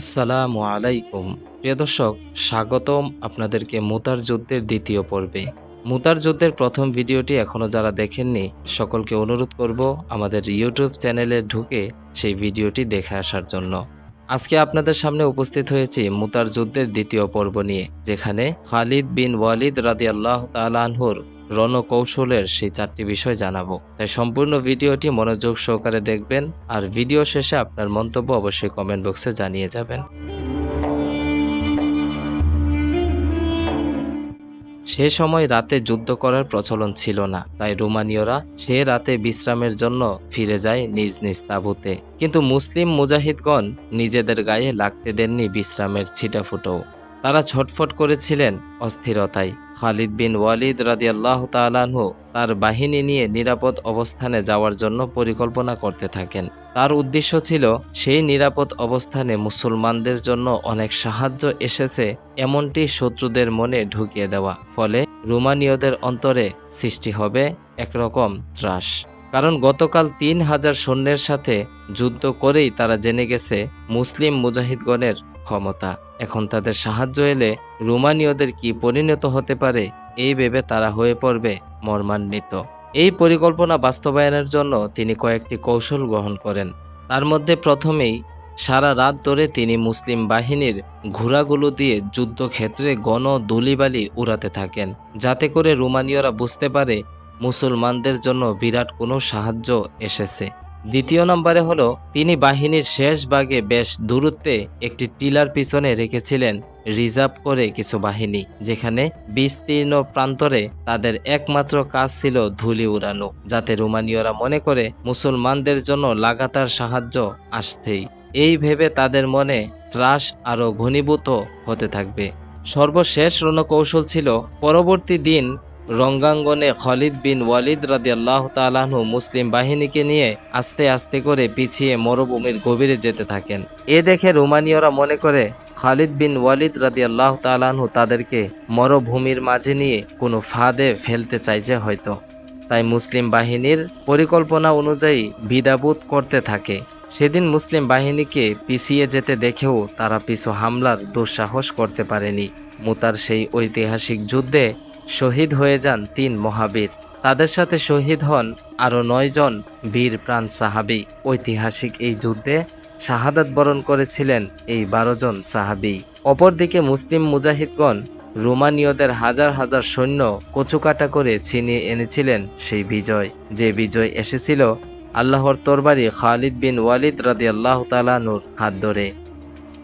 আসসালামু আলাইকুম। প্রিয় দর্শক, স্বাগতম আপনাদেরকে মুতার যুদ্ধের দ্বিতীয় পর্বে। মুতার যুদ্ধের প্রথম ভিডিওটি এখনও যারা দেখেননি, সকলকে অনুরোধ করব আমাদের ইউটিউব চ্যানেলে ঢুকে সেই ভিডিওটি দেখে আসার জন্য। আজকে আপনাদের সামনে উপস্থিত হয়েছি মুতার যুদ্ধের দ্বিতীয় পর্ব নিয়ে, যেখানে খালিদ বিন ওয়ালিদ রাদি আল্লাহ তালানহুর রণকৌশলের সেই চারটি বিষয় জানাব। তাই সম্পূর্ণ ভিডিওটি মনোযোগ সহকারে দেখবেন আর ভিডিও শেষে আপনার মন্তব্য অবশ্যই কমেন্ট বক্সে জানিয়ে যাবেন। সে সময় রাতে যুদ্ধ করার প্রচলন ছিল না, তাই রোমানীয়রা সে রাতে বিশ্রামের জন্য ফিরে যায় নিজ নিজ তাঁবুতে। কিন্তু মুসলিম মুজাহিদগণ নিজেদের গায়ে লাগতে দেননি বিশ্রামের ছিটাফুটো তারা ছটফট করেছিলেন অস্থিরতায়। খালিদ বিন ওয়ালিদ রাদিয়াল্লাহ তালানহু তার বাহিনী নিয়ে নিরাপদ অবস্থানে যাওয়ার জন্য পরিকল্পনা করতে থাকেন। তার উদ্দেশ্য ছিল, সেই নিরাপদ অবস্থানে মুসলমানদের জন্য অনেক সাহায্য এসেছে এমনটি শত্রুদের মনে ঢুকিয়ে দেওয়া। ফলে রোমানীয়দের অন্তরে সৃষ্টি হবে একরকম ত্রাস। কারণ গতকাল তিন হাজার সৈন্যের সাথে যুদ্ধ করেই তারা জেনে গেছে, মুসলিম মুজাহিদগণের ক্ষমতা। এখন তাদের সাহায্য এলে রোমানীয়দের কি পরিণত হতে পারে, এই ভেবে তারা হয়ে পড়বে মর্মান্বিত। এই পরিকল্পনা বাস্তবায়নের জন্য তিনি কয়েকটি কৌশল গ্রহণ করেন। তার মধ্যে প্রথমেই সারা রাত ধরে তিনি মুসলিম বাহিনীর ঘোড়াগুলো দিয়ে যুদ্ধক্ষেত্রে গণ ধুলিবালি উড়াতে থাকেন, যাতে করে রোমানীয়রা বুঝতে পারে মুসলমানদের জন্য বিরাট কোনো সাহায্য এসেছে। দ্বিতীয় নম্বরে হলো, তিনি বাহিনীর শেষ ভাগে বেশ দূরত্বে একটি টিলার পিছনে রেখেছিলেন, রিজার্ভ করে কিছু বাহিনী, যেখানে বিস্তীর্ণ প্রান্তরে তাদের একমাত্র কাজ ছিল ধুলি উড়ানো, যাতে রোমানীয়রা মনে করে মুসলমানদের জন্য লাগাতার সাহায্য আসছেই। এই ভেবে তাদের মনে ত্রাস আরও ঘনীভূত হতে থাকবে। সর্বশেষ রণকৌশল ছিল, পরবর্তী দিন রঙ্গাঙ্গনে খালিদ বিন ওয়ালিদ রাদিয়াল্লাহ তালাহু মুসলিম বাহিনীকে নিয়ে আস্তে আস্তে করে পিছিয়ে মরুভূমির গভীরে যেতে থাকেন। এ দেখে রোমানীয়রা মনে করে, খালিদ বিন ওয়ালিদ রাদিয়াল্লাহ তালাহু তাদেরকে মরুভূমির মাঝে নিয়ে কোনো ফাঁদে ফেলতে চাইছে হয়তো। তাই মুসলিম বাহিনীর পরিকল্পনা অনুযায়ী বিদাবুত করতে থাকে। সেদিন মুসলিম বাহিনীকে পিছিয়ে যেতে দেখেও তারা পিছু হামলার দুঃসাহস করতে পারেনি। মুতার সেই ঐতিহাসিক যুদ্ধে শহীদ হয়ে যান তিন মহাবীর। তাদের সাথে শহীদ হন আরও নয়জন বীর প্রাণ সাহাবি। ঐতিহাসিক এই যুদ্ধে শাহাদাত বরণ করেছিলেন এই বারো জন সাহাবি। অপরদিকে মুসলিম মুজাহিদগণ রোমানীয়দের হাজার হাজার সৈন্য কচুকাটা করে ছিনিয়ে এনেছিলেন সেই বিজয়। যে বিজয় এসেছিল আল্লাহর তরবারি খালিদ বিন ওয়ালিদ রাদি আল্লাহ তালানুর হাত ধরে।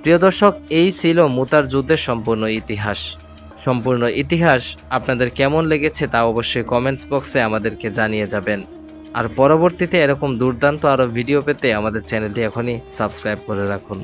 প্রিয় দর্শক, এই ছিল মুতার যুদ্ধের সম্পূর্ণ ইতিহাস। সম্পূর্ণ ইতিহাস আপনাদের কেমন লেগেছে তা অবশ্যই কমেন্টস বক্সে আমাদেরকে জানিয়ে যাবেন। আর পরবর্তীতে এরকম দুর্দান্ত আরও ভিডিও পেতে আমাদের চ্যানেলটি এখনই সাবস্ক্রাইব করে রাখুন।